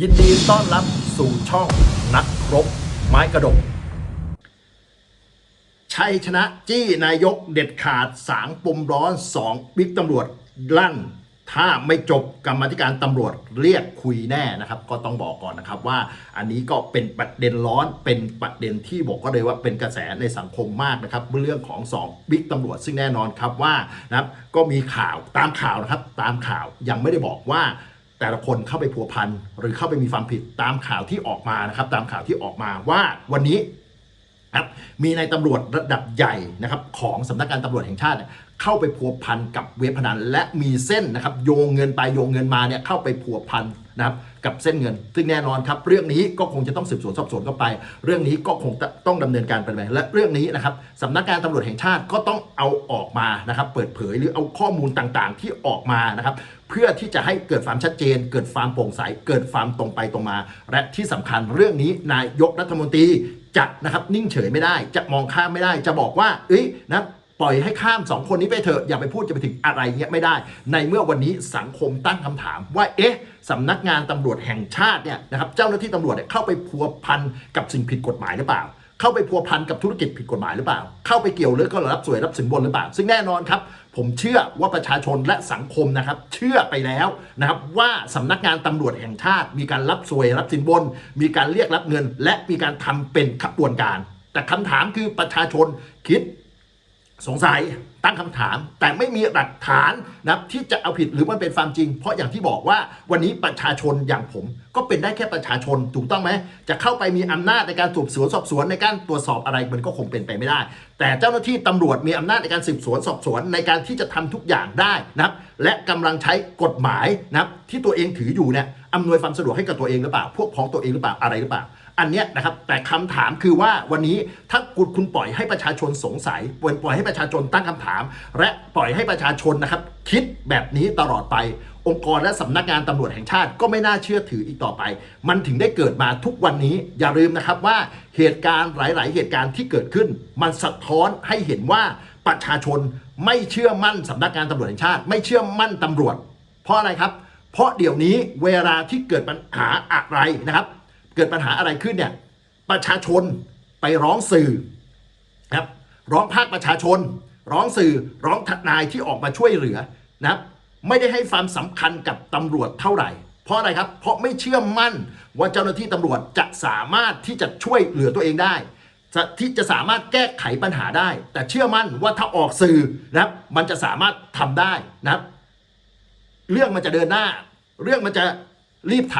ยินดีต้อนรับสู่ช่องนักครบ ไม้กระดก ชัยชนะจี้นายกเด็ดขาดสางปมร้อนสองบิ๊กตำรวจลั่น ถ้าไม่จบกรรมธิการตำรวจเรียกคุยแน่นะครับ ก็ต้องบอกก่อนนะครับว่าอันนี้ก็เป็นประเด็นร้อนเป็นประเด็นที่บอกก็เลยว่าเป็นกระแสในสังคมมากนะครับเรื่องของสองบิ๊กตำรวจซึ่งแน่นอนครับว่านะครับก็มีข่าวตามข่าวนะครับตามข่าวยังไม่ได้บอกว่า แต่ละคนเข้าไปผัวพันหรือเข้าไปมีความผิดตามข่าวที่ออกมานะครับ ตามข่าวที่ออกมาว่าวันนี้ครับมีนายตำรวจระดับใหญ่นะครับของสำนักงานตำรวจแห่งชาติ เข้าไปพัวพันกับเว็บพนัน และมีเส้นนะครับโยงเงินไปโยงเงินมาเนี่ยเข้าไปพัวพันนะครับกับเส้นเงิน ซึ่งแน่นอนครับ เรื่องนี้ก็คงจะต้องสืบสวนสอบสวนเข้าไป เรื่องนี้ก็คงจะต้องดำเนินการไปและเรื่องนี้นะครับสำนักงานตำรวจแห่งชาติก็ต้องเอาออกมานะครับ เปิดเผยหรือเอาข้อมูลต่างๆ ที่ออกมานะครับ เพื่อที่จะให้เกิดความชัดเจน เกิดความโปร่งใส เกิดความตรงไปตรงมา และที่สำคัญเรื่องนี้นายกรัฐมนตรีจะนะครับนิ่งเฉยไม่ได้ จะมองข้ามไม่ได้ จะบอกว่า เอ้ยนะ ปล่อยให้ข้ามสองคนนี้ไปเถอะอย่าไปพูดจะไปถึงอะไรเงี้ยไม่ได้ ในเมื่อวันนี้สังคมตั้งคำถามว่าเอ๊ะสำนักงานตำรวจแห่งชาติเนี่ยนะครับเจ้าหน้าที่ตำรวจเนี่ยเข้าไปพัวพันกับสิ่งผิดกฎหมายหรือเปล่า เข้าไปพัวพันกับธุรกิจผิดกฎหมายหรือเปล่า เข้าไปเกี่ยวหรือก็รับสวยรับสินบนหรือเปล่า ซึ่งแน่นอนครับผมเชื่อว่าประชาชนและสังคมนะครับ เชื่อไปแล้วนะครับว่าสำนักงานตำรวจแห่งชาติ มีการรับสวยรับสินบน มีการเรียกรับเงิน และมีการทำเป็นขบวนการ แต่คำถามคือประชาชนคิด สงสัยตั้งคำถาม แต่ไม่มีหลักฐานนะที่จะเอาผิดหรือมันเป็นความจริง เพราะอย่างที่บอกว่าวันนี้ประชาชนอย่างผม ก็เป็นได้แค่ประชาชนถูกต้องไหมจะเข้าไปมีอำนาจในการสืบสวนสอบสวนในการตรวจสอบอะไรมันก็คงเป็นไปไม่ได้ แต่เจ้าหน้าที่ตำรวจมีอำนาจในการสืบสวนสอบสวนในการที่จะทำทุกอย่างได้นะครับและกำลังใช้กฎหมายนะครับที่ตัวเองถืออยู่เนี่ยอำนวยความสะดวกให้กับตัวเองหรือเปล่า พวกพ้องตัวเองหรือเปล่าอะไรหรือเปล่า อันเนี้ยนะครับแต่คำถามคือว่าวันนี้ถ้าคุณคุณปล่อยให้ประชาชนสงสัยปล่อยปล่อยให้ประชาชนตั้งคำถาม และปล่อยให้ประชาชนนะครับ คิดแบบนี้ตลอดไป องค์กรและสำนักงานตำรวจแห่งชาติก็ไม่น่าเชื่อถืออีกต่อไป มันถึงได้เกิดมาทุกวันนี้อย่าลืมนะครับว่าเหตุการณ์หลาย ๆ เหตุการณ์ที่เกิดขึ้น มันสะท้อนให้เห็นว่าประชาชนไม่เชื่อมั่นสำนักงานตำรวจแห่งชาติ ไม่เชื่อมั่นตำรวจ เพราะอะไรครับ เพราะเดี๋ยวนี้เวลาที่เกิดปัญหาอะไรนะครับ เกิดปัญหาอะไรขึ้นเนี่ยประชาชนไปร้องสื่อครับร้องภาคประชาชน ร้องสื่อร้องทนายที่ออกมาช่วยเหลือนะครับไม่ได้ให้ความสำคัญกับตำรวจเท่าไหร่ เพราะอะไรครับ เพราะไม่เชื่อมั่นว่าเจ้าหน้าที่ตำรวจจะสามารถที่จะช่วยเหลือตัวเองได้ ที่จะสามารถแก้ไขปัญหาได้ แต่เชื่อมั่นว่าถ้าออกสื่อนะครับมันจะสามารถทำได้นะครับ เรื่องมันจะเดินหน้า เรื่องมันจะรีบท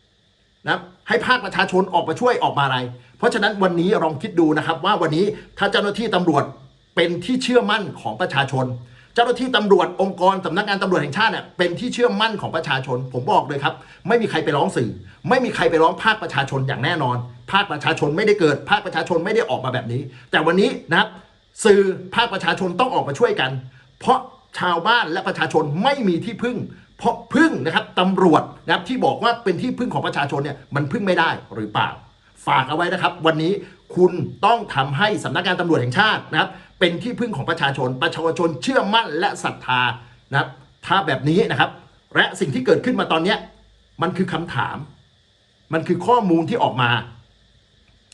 ำนะครับ ให้ภาคประชาชนออกมาช่วยออกมาอะไร เพราะฉะนั้นวันนี้ลองคิดดูนะครับว่าวันนี้ถ้าเจ้าหน้าที่ตำรวจเป็นที่เชื่อมั่นของประชาชน เจ้าหน้าที่ตำรวจองค์กรสำนักงานตำรวจแห่งชาติเนี่ยเป็นที่เชื่อมั่นของประชาชน ผมบอกเลยครับ ไม่มีใครไปร้องสื่อ ไม่มีใครไปร้องภาคประชาชนอย่างแน่นอน ภาคประชาชนไม่ได้เกิด ภาคประชาชนไม่ได้ออกมาแบบนี้ แต่วันนี้นะครับสื่อภาคประชาชนต้องออกมาช่วยกัน เพราะชาวบ้านและประชาชนไม่มีที่พึ่ง เพราะพึ่งนะครับตำรวจนะครับที่บอกว่าเป็นที่พึ่งของประชาชนเนี่ยมันพึ่งไม่ได้หรือเปล่า ฝากเอาไว้นะครับ วันนี้คุณต้องทำให้สำนักงานตำรวจแห่งชาตินะครับ เป็นที่พึ่งของประชาชน ประชาชนเชื่อมั่นและศรัทธานะครับ ถ้าแบบนี้นะครับ และสิ่งที่เกิดขึ้นมาตอนเนี้มันคือคำถาม มันคือข้อมูลที่ออกมา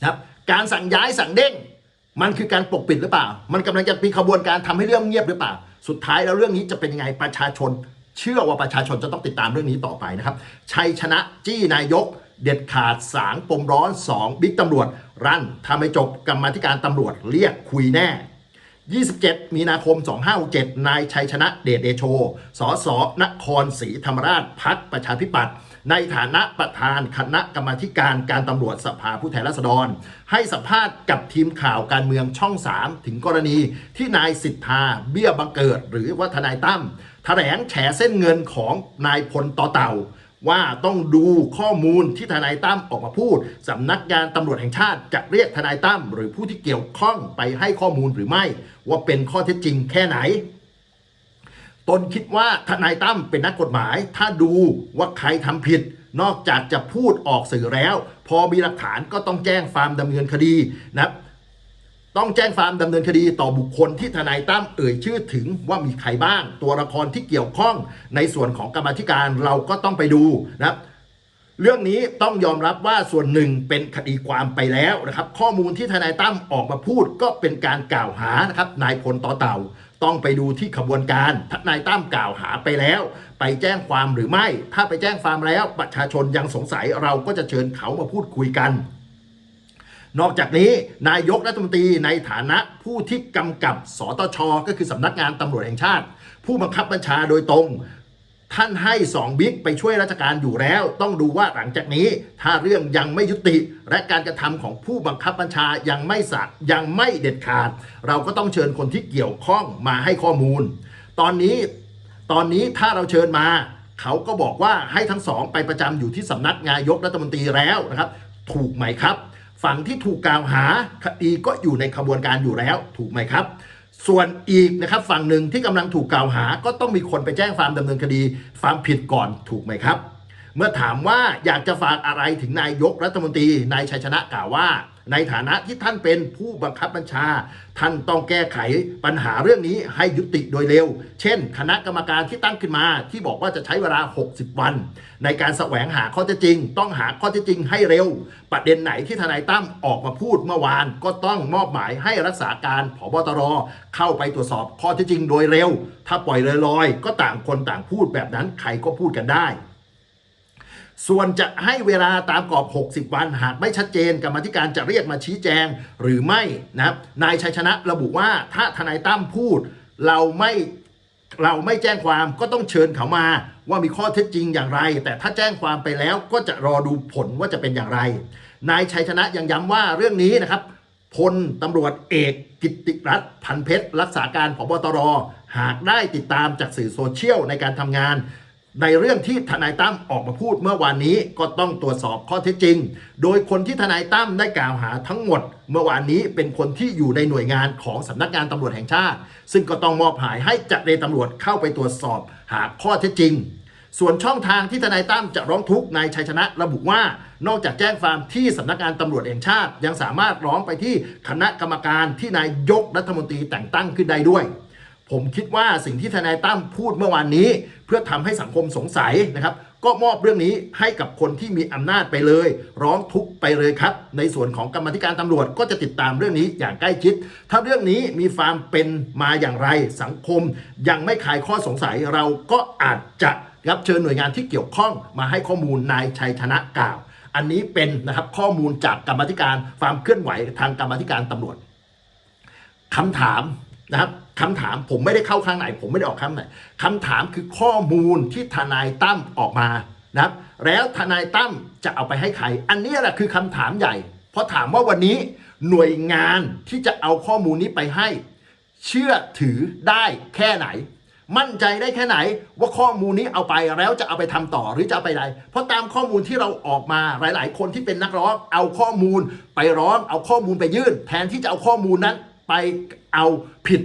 นะครับการสั่งย้ายสั่งเด้งมันคือการปกปิดหรือเปล่า มันกำลังจะมีขบวนการทำให้เรื่องเงียบหรือเปล่า สุดท้ายแล้วเรื่องนี้จะเป็นยังไงประชาชน เชื่อว่าประชาชนจะต้องติดตามเรื่องนี้ต่อไปนะครับ ชัยชนะจี้นายก เด็ดขาดสางปมร้อน 2 บิ๊กตำรวจ รั่นถ้าไม่จบกรรมธิการตำรวจเรียกคุยแน่ 27 มีนาคม 2567 นายชัยชนะเดชเดโช สสนครศรีธรรมราชพักประชาธิปัตย์ในฐานะประธานคณะกรรมธิการการตำรวจสภาผู้แทนราษฎร ให้สัมภาษณ์กับทีมข่าวการเมืองช่อง 3 ถึงกรณีที่นายสิทธาเบี้ยบังเกิดหรือว่าทนายตั้ม แถลงแฉเส้นเงินของนายพลต่อเต่า ว่าต้องดูข้อมูลที่ทนายตั้มออกมาพูดสำนักงานตำรวจแห่งชาติจะเรียกทนายตั้มหรือผู้ที่เกี่ยวข้องไปให้ข้อมูลหรือไม่ ว่าเป็นข้อเท็จจริงแค่ไหนตนคิดว่าทนายตั้มเป็นนักกฎหมาย ถ้าดูว่าใครทำผิด นอกจากจะพูดออกสื่อแล้ว พอมีหลักฐานก็ต้องแจ้งฟามดำเนินคดีนะครับ ต้องแจ้งความดำเนินคดีต่อบุคคลที่ทนายตั้มเอ่ยชื่อถึงว่ามีใครบ้าง ตัวละครที่เกี่ยวข้องในส่วนของกรรมธิการเราก็ต้องไปดูนะครับเรื่องนี้ต้องยอมรับว่าส่วนหนึ่งเป็นคดีความไปแล้วนะครับ ข้อมูลที่ทนายตั้มออกมาพูดก็เป็นการกล่าวหานะครับนายพลต่อเต่า ต้องไปดูที่ขบวนการทนายตั้มกล่าวหาไปแล้ว ไปแจ้งความหรือไม่ ถ้าไปแจ้งความแล้วประชาชนยังสงสัยเราก็จะเชิญเขามาพูดคุยกัน นอกจากนี้นายกรัฐมนตรีในฐานะผู้ที่กำกับสตช ก็คือสำนักงานตำรวจแห่งชาติ ผู้บังคับบัญชาโดยตรง ท่านให้สองบิ๊กไปช่วยราชการอยู่แล้ว ต้องดูว่าหลังจากนี้ ถ้าเรื่องยังไม่ยุติ และการกระทำของผู้บังคับบัญชายังไม่สัตยังไม่เด็ดขาด เราก็ต้องเชิญคนที่เกี่ยวข้องมาให้ข้อมูล ตอนนี้ตอนนี้ถ้าเราเชิญมา เขาก็บอกว่าให้ทั้งสองไปประจำอยู่ที่สำนักนายกรัฐมนตรีแล้วนะครับ ถูกไหมครับ ฝั่งที่ถูกกล่าวหาคดีก็อยู่ในขบวนการอยู่แล้ว ถูกไหมครับ ส่วนอีกนะครับฝั่งหนึ่งที่กำลังถูกกล่าวหา ก็ต้องมีคนไปแจ้งความดำเนินคดีความผิดก่อนถูกไหมครับ เมื่อถามว่าอยากจะฝากอะไรถึงนายกรัฐมนตรีนายชัยชนะกล่าวว่า ในฐานะที่ท่านเป็นผู้บังคับบัญชา ท่านต้องแก้ไขปัญหาเรื่องนี้ให้ยุติโดยเร็ว เช่น คณะกรรมการที่ตั้งขึ้นมา ที่บอกว่าจะใช้เวลา 60 วัน ในการแสวงหาข้อเท็จจริง ต้องหาข้อเท็จจริงให้เร็ว ประเด็นไหนที่ทนายตั้มออกมาพูดเมื่อวาน ก็ต้องมอบหมายให้รักษาการผบตรเข้าไปตรวจสอบข้อเท็จจริงโดยเร็ว ถ้าปล่อยลอยๆก็ต่างคนต่างพูดแบบนั้นใครก็พูดกันได้ ส่วนจะให้เวลาตามกรอบ 60 วัน หากไม่ชัดเจนกรรมธิการจะเรียกมาชี้แจงหรือไม่นะครับนายชัยชนะระบุว่าถ้าทนายตั้มพูด เราไม่เราไม่แจ้งความก็ต้องเชิญเขามา ว่ามีข้อเท็จจริงอย่างไร แต่ถ้าแจ้งความไปแล้วก็จะรอดูผลว่าจะเป็นอย่างไร นายชัยชนะยังย้ำว่าเรื่องนี้นะครับพลตำรวจเอกกิตติรัตน์พันเพชรรักษาการผบตรหากได้ติดตามจากสื่อโซเชียลในการทำงาน ในเรื่องที่ทนายตั้มออกมาพูดเมื่อวานนี้ก็ต้องตรวจสอบข้อเท็จจริง โดยคนที่ทนายตั้มได้กล่าวหาทั้งหมด เมื่อวานนี้เป็นคนที่อยู่ในหน่วยงานของสำนักงานตำรวจแห่งชาติ ซึ่งก็ต้องมอบหมายให้จัดเรตำรวจเข้าไปตรวจสอบหาข้อเท็จจริง ส่วนช่องทางที่ทนายตั้มจะร้องทุกข์นายชัยชนะระบุว่า นอกจากแจ้งความที่สำนักงานตำรวจแห่งชาติ ยังสามารถร้องไปที่คณะกรรมการที่นายยกรัฐมนตรีแต่งตั้งขึ้นได้ด้วย ผมคิดว่าสิ่งที่ทนายตั้มพูดเมื่อวานนี้ เพื่อทำให้สังคมสงสัยนะครับ ก็มอบเรื่องนี้ให้กับคนที่มีอำนาจไปเลย ร้องทุกไปเลยครับ ในส่วนของกรรมธิการตำรวจก็จะติดตามเรื่องนี้อย่างใกล้ชิด ถ้าเรื่องนี้มีความเป็นมาอย่างไรสังคม ยังไม่คลายข้อสงสัยเราก็อาจจะรับเชิญหน่วยงานที่เกี่ยวข้องมาให้ข้อมูลนายชัยชนะกล่าว อันนี้เป็นนะครับข้อมูลจากกรรมธิการความเคลื่อนไหวทางกรรมธิการตำรวจคำถามนะครับ คำถามผมไม่ได้เข้าข้างไหน ผมไม่ได้ออกข้างไหนคำถามคือข้อมูลที่ทนายตั้มออกมานะครับ แล้วทนายตั้มจะเอาไปให้ใคร อันนี้แหละคือคำถามใหญ่ เพราะถามว่าวันนี้หน่วยงานที่จะเอาข้อมูลนี้ไปให้ เชื่อถือได้แค่ไหน มั่นใจได้แค่ไหน ว่าข้อมูลนี้เอาไปแล้วจะเอาไปทำต่อหรือจะเอาไปใดเพราะตามข้อมูลที่เราออกมาหลาย ๆ คนที่เป็นนักร้องเอาข้อมูลไปร้องเอาข้อมูลไปยื่น แทนที่จะเอาข้อมูลนั้นไปเอาผิด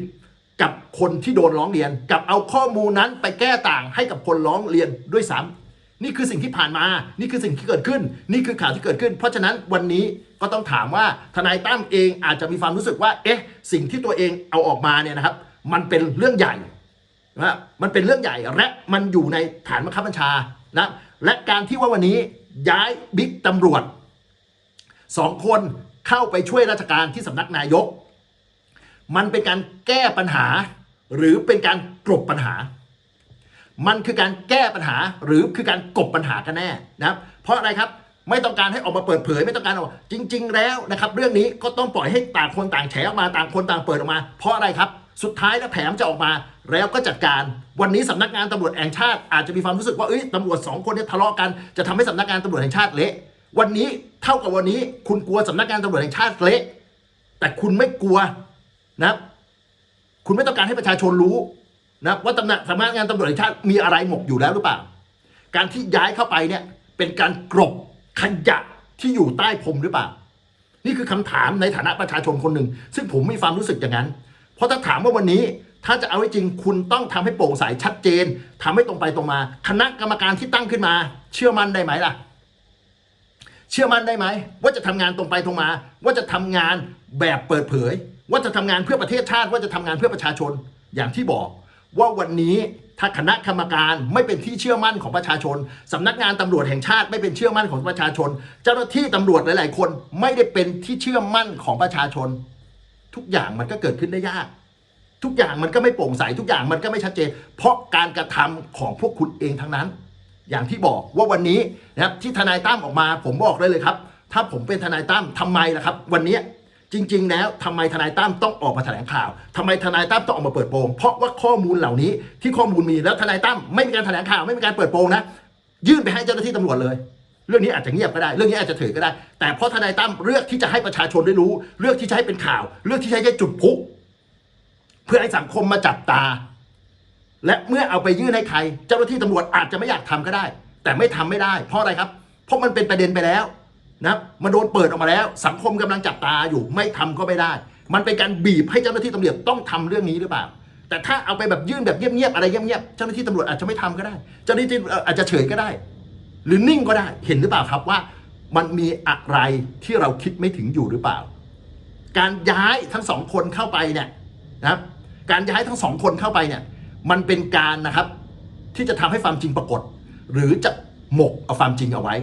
กับคนที่โดนร้องเรียน กับเอาข้อมูลนั้นไปแก้ต่างให้กับคนร้องเรียนด้วยซ้ำนี่คือสิ่งที่ผ่านมา นี่คือสิ่งที่เกิดขึ้น นี่คือข่าวที่เกิดขึ้น เพราะฉะนั้นวันนี้ก็ต้องถามว่าทนายตั้มเองอาจจะมีความรู้สึกว่า เอ๊ะ สิ่งที่ตัวเองเอาออกมาเนี่ยนะครับ มันเป็นเรื่องใหญ่นะมันเป็นเรื่องใหญ่และมันอยู่ในฐานบังคับบัญชานะและการที่ว่าวันนี้ย้ายบิ๊กตำรวจสองคนเข้าไปช่วยราชการที่สำนักนายก มันเป็นการแก้ปัญหา หรือเป็นการกลบปัญหา มันคือการแก้ปัญหาหรือคือการกลบปัญหากันแน่นะครับ เพราะอะไรครับไม่ต้องการให้ออกมาเปิดเผย ไม่ต้องการออกจริง ๆ แล้วนะครับ เรื่องนี้ก็ต้องปล่อยให้ต่างคนต่างแฉออกมาต่างคนต่างเปิดออกมา เพราะอะไรครับ สุดท้ายแล้วแผมจะออกมาแล้วก็จัดการ วันนี้สำนักงานตำรวจแห่งชาติอาจจะมีความรู้สึกว่าเอ้ยตำรวจสองคนเนี่ยทะเลาะกันจะทำให้สำนักงานตำรวจแห่งชาติเละวันนี้เท่ากับวันนี้ คุณกลัวสำนักงานตำรวจแห่งชาติเละแต่คุณไม่กลัว นะคุณไม่ต้องการให้ประชาชนรู้นะว่าตำแหน่งสำนักงานตำรวจแห่งชาติมีอะไรหมกอยู่แล้วหรือเปล่า การที่ย้ายเข้าไปเนี่ยเป็นการกรบขยะที่อยู่ใต้พรมหรือเปล่า นี่คือคำถามในฐานะประชาชนคนหนึ่ง ซึ่งผมมีความรู้สึกอย่างนั้น เพราะถ้าถามว่าวันนี้ถ้าจะเอาให้จริงคุณต้องทำให้โปร่งใสชัดเจนทำให้ตรงไปตรงมา คณะกรรมการที่ตั้งขึ้นมา เชื่อมั่นได้ไหมล่ะ เชื่อมั่นได้ไหมว่าจะทำงานตรงไปตรงมา ว่าจะทำงานแบบเปิดเผย ว่าจะทำงานเพื่อประเทศชาติว่าจะทำงานเพื่อประชาชนอย่างที่บอก ว่าวันนี้ถ้าคณะกรรมการไม่เป็นที่เชื่อมั่นของประชาชนสำนักงานตำรวจแห่งชาติไม่เป็นเชื่อมั่นของประชาชน เจ้าหน้าที่ตำรวจหลาย ๆ คนไม่ได้เป็นที่เชื่อมั่นของประชาชน ทุกอย่างมันก็เกิดขึ้นได้ยาก ทุกอย่างมันก็ไม่โปร่งใสทุกอย่างมันก็ไม่ชัดเจน เพราะการกระทำของพวกคุณเองทั้งนั้น อย่างที่บอกว่าวันนี้นะครับที่ทนายตั้มออกมา ผมบอกได้เลยครับ ถ้าผมเป็นทนายตั้มทำไมล่ะครับ วันนี้ จริง ๆ แล้วทำไมทนายตั้มต้องออกมาแถลงข่าวทำไมทนายตั้มต้องออกมาเปิดโปงเพราะว่าข้อมูลเหล่านี้ที่ข้อมูลมีแล้วทนายตั้มไม่มีการแถลงข่าวไม่มีการเปิดโปงนะยื่นไปให้เจ้าหน้าที่ตำรวจเลย เรื่องนี้อาจจะเงียบก็ได้ เรื่องนี้อาจจะเฉยก็ได้ แต่เพราะทนายตั้มเลือกที่จะให้ประชาชนได้รู้ เลือกที่จะให้เป็นข่าว เลือกที่จะให้จุดพลุเพื่อให้สังคมมาจับตา และเมื่อเอาไปยื่นให้ใคร เจ้าหน้าที่ตำรวจอาจจะไม่อยากทำก็ได้ แต่ไม่ทำไม่ได้ เพราะอะไรครับ เพราะมันเป็นประเด็นไปแล้ว นะมันโดนเปิดออกมาแล้ว สังคมกำลังจับตาอยู่ไม่ทำก็ไม่ได้ มันเป็นการบีบให้เจ้าหน้าที่ตำรวจต้องทำเรื่องนี้หรือเปล่า แต่ถ้าเอาไปแบบยื่นแบบเงียบๆอะไรเงียบๆเจ้าหน้าที่ตำรวจอาจจะไม่ทำก็ได้ เจ้าหน้าที่อาจจะเฉยก็ได้ หรือนิ่งก็ได้เห็นหรือเปล่าครับว่า มันมีอะไรที่เราคิดไม่ถึงอยู่หรือเปล่า การย้ายทั้งสองคนเข้าไปเนี่ยนะครับการย้ายทั้งสองคนเข้าไปเนี่ย มันเป็นการนะครับที่จะทำให้ความจริงปรากฏ หรือจะหมกเอาความจริงเอาไว้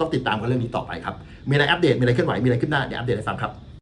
ต้องติดตามกันเรื่องนี้ต่อไปครับ มีอะไรอัปเดต มีอะไรเคลื่อนไหว มีอะไรขึ้นหน้า เดี๋ยวอัปเดตให้ฟังครับ